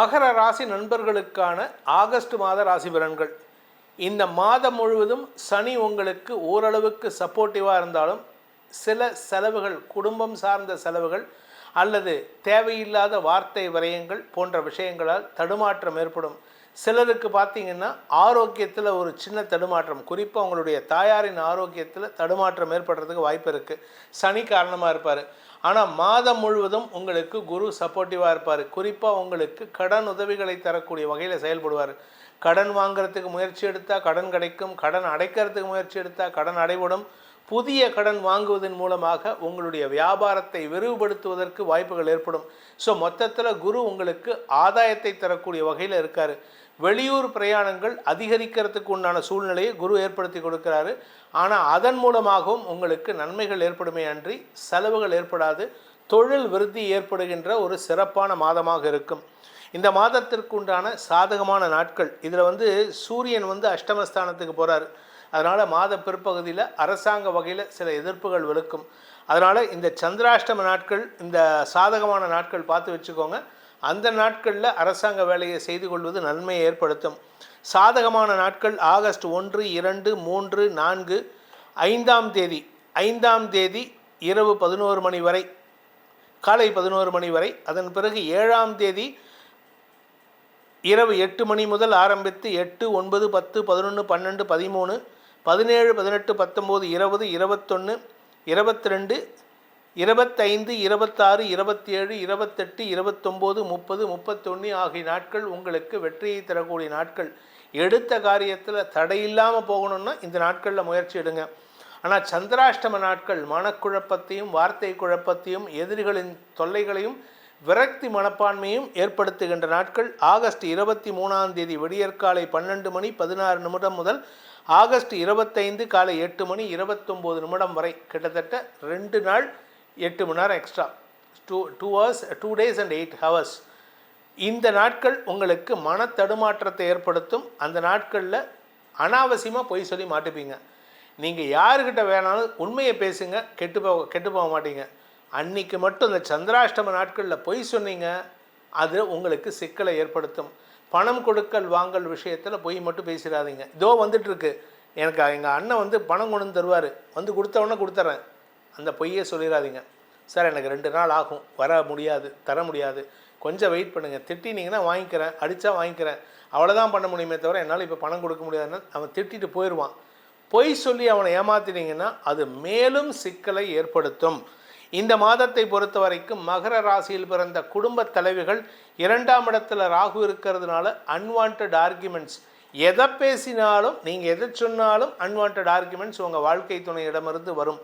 மகர ராசி நண்பர்களுக்கான ஆகஸ்ட் மாத ராசி பலன்கள். இந்த மாதம் முழுவதும் சனி உங்களுக்கு ஓரளவுக்கு சப்போர்ட்டிவாக இருந்தாலும் சில செலவுகள் குடும்பம் சார்ந்த செலவுகள் அல்லது தேவையில்லாத வார்த்தை விரயங்கள் போன்ற விஷயங்களால் தடுமாற்றம் ஏற்படும். சிலருக்கு பார்த்தீங்கன்னா ஆரோக்கியத்தில் ஒரு சின்ன தடுமாற்றம். குறிப்பாக உங்களுடைய தாயாரின் ஆரோக்கியத்தில் தடுமாற்றம் ஏற்படுறதுக்கு வாய்ப்பு இருக்குது சனி காரணமாக இருப்பார். ஆனால் மாதம் முழுவதும் உங்களுக்கு குரு சப்போர்ட்டிவாக இருப்பார். குறிப்பாக உங்களுக்கு கடன் உதவிகளை தரக்கூடிய வகையில் செயல்படுவார். கடன் வாங்குறதுக்கு முயற்சி எடுத்தால் கடன் கிடைக்கும். கடன் அடைக்கிறதுக்கு முயற்சி எடுத்தால் கடன் அடைபடும். புதிய கடன் வாங்குவதன் மூலமாக உங்களுடைய வியாபாரத்தை விரிவுபடுத்துவதற்கு வாய்ப்புகள் ஏற்படும். ஸோ மொத்தத்தில் குரு உங்களுக்கு ஆதாயத்தை தரக்கூடிய வகையில் இருக்கார். வெளியூர் பிரயாணங்கள் அதிகரிக்கிறதுக்கு உண்டான சூழ்நிலையை குரு ஏற்படுத்தி கொடுக்கிறாரு. ஆனால் அதன் மூலமாகவும் உங்களுக்கு நன்மைகள் ஏற்படுமே அன்றி செலவுகள் ஏற்படாது. தொழில் விருத்தி ஏற்படுகின்ற ஒரு சிறப்பான மாதமாக இருக்கும். இந்த மாதத்திற்கு உண்டான சாதகமான நாட்கள். இதில் வந்து சூரியன் வந்து அஷ்டமஸ்தானத்துக்கு போகிறாரு அதனால் மாத பிற்பகுதியில் அரசாங்க வகையில் சில எதிர்ப்புகள் விழுக்கும். அதனால் இந்த சந்திராஷ்டம நாட்கள் இந்த சாதகமான நாட்கள் பார்த்து வச்சுக்கோங்க. அந்த நாட்களில் அரசாங்க வேலையை செய்து கொள்வது நன்மையை ஏற்படுத்தும். சாதகமான நாட்கள் ஆகஸ்ட் ஒன்று இரண்டு மூன்று நான்கு ஐந்தாம் தேதி ஐந்தாம் தேதி இரவு பதினோரு மணி வரை காலை பதினோரு மணி வரை அதன் பிறகு ஏழாம் தேதி இரவு எட்டு மணி முதல் ஆரம்பித்து எட்டு ஒன்பது பத்து பதினொன்று பன்னெண்டு பதிமூணு பதினேழு பதினெட்டு பத்தொம்போது இருபது இருபத்தொன்று இருபத்தி ரெண்டு இருபத்தைந்து இருபத்தாறு இருபத்தேழு இருபத்தெட்டு இருபத்தொம்போது முப்பது முப்பத்தொன்று ஆகிய நாட்கள் உங்களுக்கு வெற்றியை தரக்கூடிய நாட்கள். எடுத்த காரியத்தில் தடையில்லாமல் போகணும்னா இந்த நாட்களில் முயற்சி எடுங்க. ஆனால் சந்திராஷ்டம நாட்கள் மனக்குழப்பத்தையும் வார்த்தை குழப்பத்தையும் எதிரிகளின் தொல்லைகளையும் விரக்தி மனப்பான்மையும் ஏற்படுத்துகின்ற நாட்கள். ஆகஸ்ட் இருபத்தி மூணாம் தேதி விடியற்காலை பன்னெண்டு மணி பதினாறு நிமிடம் முதல் ஆகஸ்ட் இருபத்தைந்து காலை எட்டு மணி இருபத்தொம்போது நிமிடம் வரை. கிட்டத்தட்ட ரெண்டு நாள் எட்டு மணி நேரம் extra two two hours two days and eight hours இந்த நாட்கள் உங்களுக்கு மன தடுமாற்றத்தை ஏற்படுத்தும். அந்த நாட்களில் அனாவசியமாக பொய் சொல்லி மாட்டுப்பீங்க. நீங்கள் யாருக்கிட்ட வேணாலும் உண்மையை பேசுங்க கெட்டு போக கெட்டு போக மாட்டீங்க. அன்னைக்கு மட்டும் இந்த சந்திராஷ்டம நாட்களில் பொய் சொன்னீங்க அது உங்களுக்கு சிக்கலை ஏற்படுத்தும். பணம் கொடுக்கல் வாங்கல் விஷயத்தில் பொய் மட்டும் பேசிடாதீங்க. இதோ வந்துட்டுருக்கு எனக்கு எங்கள் அண்ணன் வந்து பணம் கொண்டு வந்து தருவார். வந்து கொடுத்தவொடனே கொடுத்துட்றேன் அந்த பொய்யே சொல்லிடாதீங்க சார் எனக்கு ரெண்டு நாள் ஆகும். வர முடியாது தர முடியாது. கொஞ்சம் வெயிட் பண்ணுங்கள் திட்டினீங்கன்னா வாங்கிக்கிறேன் அடித்தா வாங்கிக்கிறேன். அவ்வளோதான் பண்ண முடியுமே தவிர என்னால் இப்போ பணம் கொடுக்க முடியாதுன்னா அவன் திட்டிட்டு போயிடுவான் பொய் சொல்லி அவனை ஏமாத்தினீங்கன்னா அது மேலும் சிக்கலை ஏற்படுத்தும். இந்த மாதத்தை பொறுத்த வரைக்கும் மகர ராசியில் பிறந்த குடும்ப தலைவிகள் இரண்டாம் இடத்துல ராகு இருக்கிறதுனால அன்வான்ட் ஆர்குமெண்ட்ஸ் எதை பேசினாலும் நீங்கள் எதை சொன்னாலும் அன்வான்ட் ஆர்குமெண்ட்ஸ் உங்கள் வாழ்க்கை துணையிடமிருந்து வரும்.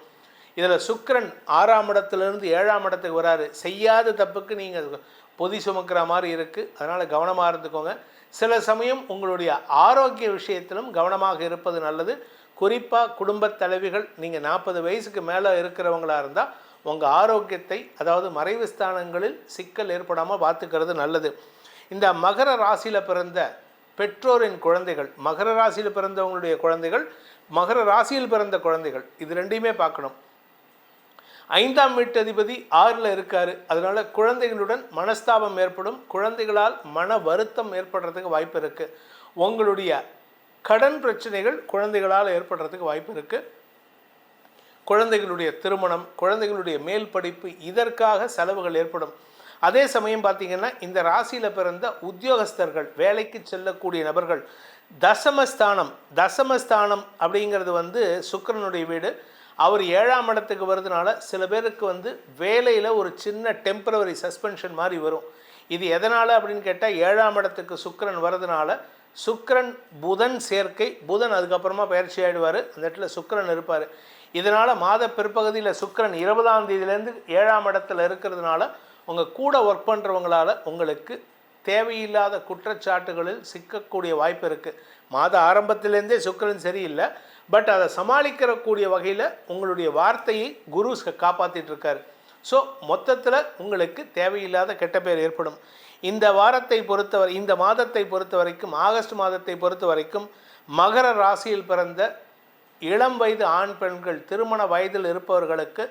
இதில் சுக்கரன் ஆறாம் இடத்துலேருந்து ஏழாம் இடத்துக்கு வராரு. செய்யாத தப்புக்கு நீங்கள் பொதி சுமக்கிற மாதிரி இருக்குது அதனால் கவனமாக இருந்துக்கோங்க. சில சமயம் உங்களுடைய ஆரோக்கிய விஷயத்திலும் கவனமாக இருப்பது நல்லது. குறிப்பாக குடும்பத் தலைவிகள் நீங்கள் நாற்பது வயசுக்கு மேலே இருக்கிறவங்களாக இருந்தால் உங்கள் ஆரோக்கியத்தை அதாவது மறைவு ஸ்தானங்களில் சிக்கல் ஏற்படாமல் பார்த்துக்கிறது நல்லது. இந்த மகர ராசியில் பிறந்த பெற்றோரின் குழந்தைகள் மகர ராசியில் பிறந்தவங்களுடைய குழந்தைகள் மகர ராசியில் பிறந்த குழந்தைகள் இது ரெண்டையுமே பார்க்கணும். ஐந்தாம் வீட்டதிபதி ஆறில் இருக்கார். அதனால் குழந்தைகளுடன் மனஸ்தாபம் ஏற்படும். குழந்தைகளால் மன வருத்தம் ஏற்படுறதுக்கு வாய்ப்பு இருக்குது உங்களுடைய கடன் பிரச்சனைகள் குழந்தைகளால் ஏற்படுறதுக்கு வாய்ப்பு இருக்குது குழந்தைகளுடைய திருமணம் குழந்தைகளுடைய மேல் படிப்பு இதற்காக செலவுகள் ஏற்படும். அதே சமயம் பார்த்தீங்கன்னா இந்த ராசியில் பிறந்த உத்தியோகஸ்தர்கள் வேலைக்கு செல்லக்கூடிய நபர்கள் தசமஸ்தானம் தசமஸ்தானம் அப்படிங்கிறது வந்து சுக்கரனுடைய வீடு. அவர் ஏழாம் இடத்துக்கு வரதுனால சில பேருக்கு வந்து வேலையில் ஒரு சின்ன டெம்பரவரி சஸ்பென்ஷன் மாதிரி வரும். இது எதனால் அப்படின்னு கேட்டால் ஏழாம் இடத்துக்கு சுக்கரன் வரதுனால சுக்கரன் புதன் சேர்க்கை புதன் அதுக்கப்புறமா பயிற்சி ஆகிடுவார் அந்த இடத்துல சுக்கரன் இருப்பார். இதனால் மாத பிற்பகுதியில் சுக்கரன் இருபதாம் தேதியிலேருந்து ஏழாம் இடத்துல இருக்கிறதுனால உங்கள் கூட ஒர்க் பண்ணுறவங்களால உங்களுக்கு தேவையில்லாத குற்றச்சாட்டுகளில் சிக்கக்கூடிய வாய்ப்பு இருக்குது மாத ஆரம்பத்திலேருந்தே சுக்கரன் சரியில்லை. பட் அதை சமாளிக்கிறக்கூடிய வகையில் உங்களுடைய வார்த்தையை குரு காப்பாற்றிட்டுருக்கார் ஸோ மொத்தத்தில் உங்களுக்கு தேவையில்லாத கெட்ட பேர் ஏற்படும். இந்த வாரத்தை பொறுத்தவரை இந்த மாதத்தை பொறுத்த வரைக்கும் ஆகஸ்ட் மாதத்தை பொறுத்த வரைக்கும் மகர ராசியில் பிறந்த இளம் வயது ஆண் பெண்கள் திருமண வயதில் இருப்பவர்களுக்கு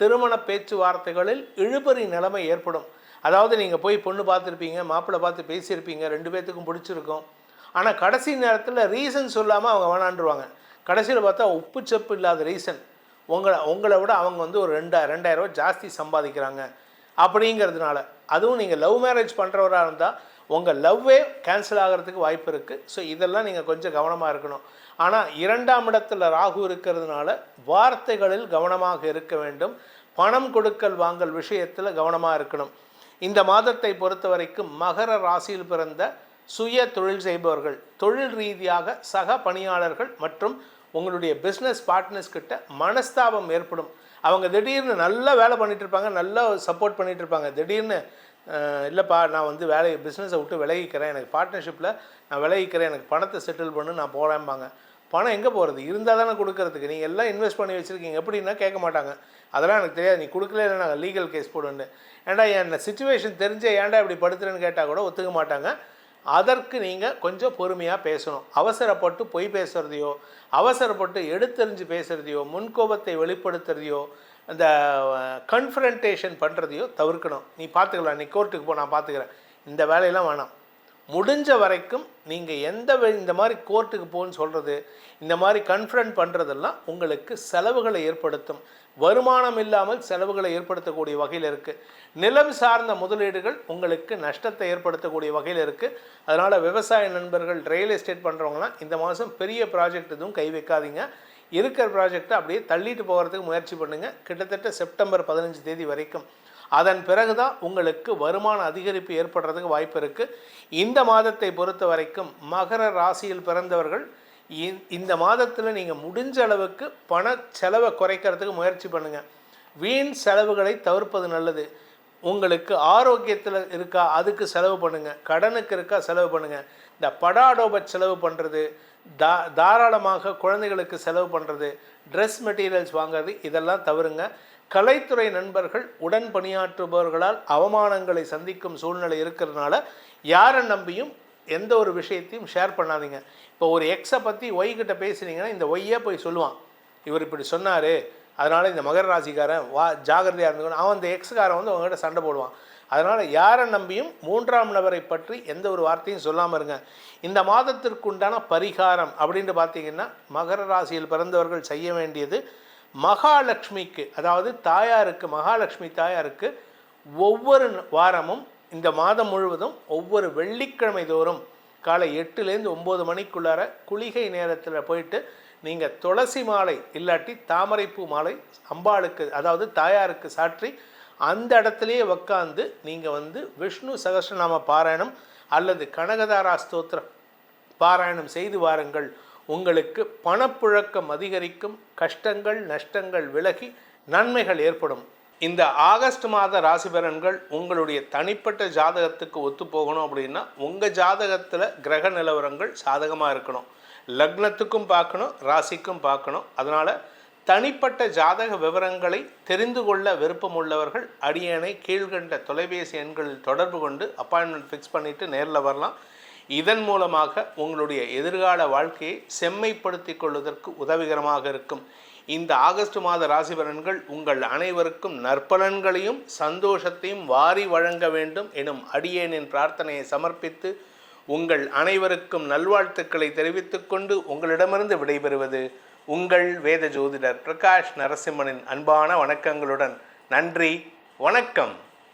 திருமண பேச்சுவார்த்தைகளில் இழுபறி நிலைமை ஏற்படும். அதாவது நீங்கள் போய் பொண்ணு பார்த்துருப்பீங்க மாப்பிள்ளை பார்த்து பேசியிருப்பீங்க ரெண்டு பேர்த்துக்கும் பிடிச்சிருக்கும். ஆனால் கடைசி நேரத்தில் ரீசன் சொல்லாமல் அவங்க வேணான்றுவாங்க. கடைசியில் பார்த்தா உப்பு செப்பு இல்லாத ரீசன் உங்களை உங்களை விட அவங்க வந்து ஒரு ரெண்டா ரெண்டாயிரம் ரூபாய் ஜாஸ்தி சம்பாதிக்கிறாங்க. அப்படிங்கிறதுனால அதுவும் நீங்கள் லவ் மேரேஜ் பண்ணுறவராக இருந்தால் உங்கள் லவ்வே கேன்சல் ஆகிறதுக்கு வாய்ப்பு இருக்குது ஸோ இதெல்லாம் நீங்கள் கொஞ்சம் கவனமாக இருக்கணும். ஆனால் இரண்டாம் இடத்துல ராகு இருக்கிறதுனால வார்த்தைகளில் கவனமாக இருக்க வேண்டும். பணம் கொடுக்கல் வாங்கல் விஷயத்தில் கவனமாக இருக்கணும். இந்த மாதத்தை பொறுத்த வரைக்கும் மகர ராசியில் பிறந்த சுய தொழில் செய்பவர்கள் தொழில் ரீதியாக சக பணியாளர்கள் மற்றும் உங்களுடைய பிஸ்னஸ் பார்ட்னர்ஸ் கிட்ட மனஸ்தாபம் ஏற்படும். அவங்க திடீர்னு நல்லா வேலை பண்ணிகிட்ருப்பாங்க இருப்பாங்க நல்லா சப்போர்ட் பண்ணிகிட்ருப்பாங்க இருப்பாங்க. திடீர்னு இல்லைப்பா நான் வந்து வேலையை பிஸ்னஸை விட்டு விலகிக்கிறேன். எனக்கு பார்ட்னர்ஷிப்பில் நான் விலகிக்கிறேன். எனக்கு பணத்தை செட்டில் பண்ணு நான் போகிறேன்பாங்க பணம் எங்கே போகிறது இருந்தால் தானே கொடுக்கறதுக்கு. நீங்கள் எல்லாம் இன்வெஸ்ட் பண்ணி வச்சுருக்கீங்க. எப்படின்னா கேட்க மாட்டாங்க. அதெல்லாம் எனக்கு தெரியாது. நீ கொடுக்கல இல்லை நாங்கள் லீகல் கேஸ் போடுன்னு ஏன்டா என் சுச்சுவேஷன் தெரிஞ்சே ஏன்டா இப்படி படுத்துறேன்னு கேட்டால் கூட ஒத்துக்க மாட்டாங்க. அதற்கு நீங்கள் கொஞ்சம் பொறுமையாக பேசணும். அவசரப்பட்டு பொய் பேசுகிறதையோ அவசரப்பட்டு எடுத்தெறிஞ்சு பேசுகிறதையோ முன்கோபத்தை வெளிப்படுத்துறதையோ இந்த கன்ஃபரன்டேஷன் பண்ணுறதையோ தவிர்க்கணும். நீ பார்த்துக்கலாம் நீ கோர்ட்டுக்கு போ நான் பார்த்துக்கிறேன் இந்த வேலையெல்லாம் வேணாம். முடிஞ்ச வரைக்கும் நீங்கள் எந்த இந்த மாதிரி கோர்ட்டுக்கு போன்னு சொல்கிறது இந்த மாதிரி கன்ஃபரன்ட் பண்ணுறதெல்லாம் உங்களுக்கு செலவுகளை ஏற்படுத்தும். வருமானம் இல்லாமல் செலவுகளை ஏற்படுத்தக்கூடிய வகையில் இருக்குது நிலம் சார்ந்த முதலீடுகள் உங்களுக்கு நஷ்டத்தை ஏற்படுத்தக்கூடிய வகையில் இருக்குது அதனால் விவசாய நண்பர்கள் ரியல் எஸ்டேட் பண்ணுறவங்களாம் இந்த மாதம் பெரிய ப்ராஜெக்ட் எதுவும் கை வைக்காதீங்க. இருக்கிற ப்ராஜெக்டை அப்படியே தள்ளிட்டு போகிறதுக்கு முயற்சி பண்ணுங்கள் கிட்டத்தட்ட செப்டம்பர் பதினஞ்சு தேதி வரைக்கும். அதன் பிறகு தான் உங்களுக்கு வருமான அதிகரிப்பு ஏற்படுறதுக்கு வாய்ப்பு இருக்குது இந்த மாதத்தை பொறுத்த வரைக்கும் மகர ராசியில் பிறந்தவர்கள் இந்த மாதத்தில் நீங்கள் முடிஞ்ச அளவுக்கு பண செலவை குறைக்கிறதுக்கு முயற்சி பண்ணுங்கள் வீண் செலவுகளை தவிர்ப்பது நல்லது. உங்களுக்கு ஆரோக்கியத்தில் இருக்கா அதுக்கு செலவு பண்ணுங்கள் கடனுக்கு இருக்கா செலவு பண்ணுங்கள் இந்த படாடோப செலவு பண்ணுறது தா தாராளமாக குழந்தைகளுக்கு செலவு பண்ணுறது ட்ரெஸ் மெட்டீரியல்ஸ் வாங்குறது இதெல்லாம் தவறுங்க. கலைத்துறை நண்பர்கள் உடன் பணியாற்றுபவர்களால் அவமானங்களை சந்திக்கும் சூழ்நிலை இருக்கிறதுனால யாரை நம்பியும் எந்த ஒரு விஷயத்தையும் ஷேர் பண்ணாதீங்க. இப்போ ஒரு எக்ஸை பற்றி ஒய் கிட்ட பேசுனீங்கன்னா இந்த ஒய்யே போய் சொல்லுவான். இவர் இப்படி சொன்னார் அதனால் இந்த மகர ராசிக்காரன் வா ஜாகிரதையாக இருந்துக்கணும் அவன் அந்த எக்ஸுக்காரன் வந்து அவங்ககிட்ட சண்டை போடுவான். அதனால் யாரை நம்பியும் மூன்றாம் நபரை பற்றி எந்த ஒரு வார்த்தையும் சொல்லாமல் இருங்க. இந்த மாதத்திற்குண்டான பரிகாரம் அப்படின்ட்டு பார்த்தீங்கன்னா மகர ராசியில் பிறந்தவர்கள் செய்ய வேண்டியது மகாலட்சுமிக்கு அதாவது தாயாருக்கு மகாலட்சுமி தாயாருக்கு ஒவ்வொரு வாரமும் இந்த மாதம் முழுவதும் ஒவ்வொரு வெள்ளிக்கிழமை தோறும் காலை எட்டுலேருந்து ஒம்பது மணிக்குள்ளார குளிகை நேரத்தில் போயிட்டு நீங்கள் துளசி மாலை இல்லாட்டி தாமரைப்பூ மாலை அம்பாளுக்கு அதாவது தாயாருக்கு சாற்றி அந்த இடத்துலையே உக்காந்து நீங்கள் வந்து விஷ்ணு சகஸ்ரநாம பாராயணம் அல்லது கனகதாரா ஸ்தோத்திரம் பாராயணம் செய்து வாருங்கள். உங்களுக்கு பணப்புழக்கம் அதிகரிக்கும் கஷ்டங்கள் நஷ்டங்கள் விலகி நன்மைகள் ஏற்படும். இந்த ஆகஸ்ட் மாத ராசி பலன்கள் உங்களுடைய தனிப்பட்ட ஜாதகத்துக்கு ஒத்து போகணும் அப்படின்னா உங்கள் ஜாதகத்தில் கிரக நிலவரங்கள் சாதகமாக இருக்கணும். லக்னத்துக்கும் பார்க்கணும் ராசிக்கும் பார்க்கணும். அதனால் தனிப்பட்ட ஜாதக விவரங்களை தெரிந்து கொள்ள விருப்பமுள்ளவர்கள் அடியனை கீழ்கண்ட தொலைபேசி எண்களில் தொடர்பு கொண்டு அப்பாயின்மெண்ட் ஃபிக்ஸ் பண்ணிவிட்டு நேரில் வரலாம். இதன் மூலமாக உங்களுடைய எதிர்கால வாழ்க்கையை செம்மைப்படுத்திக் கொள்வதற்கு உதவிகரமாக இருக்கும். இந்த ஆகஸ்ட் மாத ராசி பலன்கள் உங்கள் அனைவருக்கும் நற்பலன்களையும் சந்தோஷத்தையும் வாரி வழங்க வேண்டும் எனும் அடியேனின் பிரார்த்தனையை சமர்ப்பித்து உங்கள் அனைவருக்கும் நல்வாழ்த்துக்களை தெரிவித்துக்கொண்டு உங்களிடமிருந்து விடைபெறுவது உங்கள் வேத ஜோதிடர் பிரகாஷ் நரசிம்மனின் அன்பான வணக்கங்களுடன். நன்றி வணக்கம்.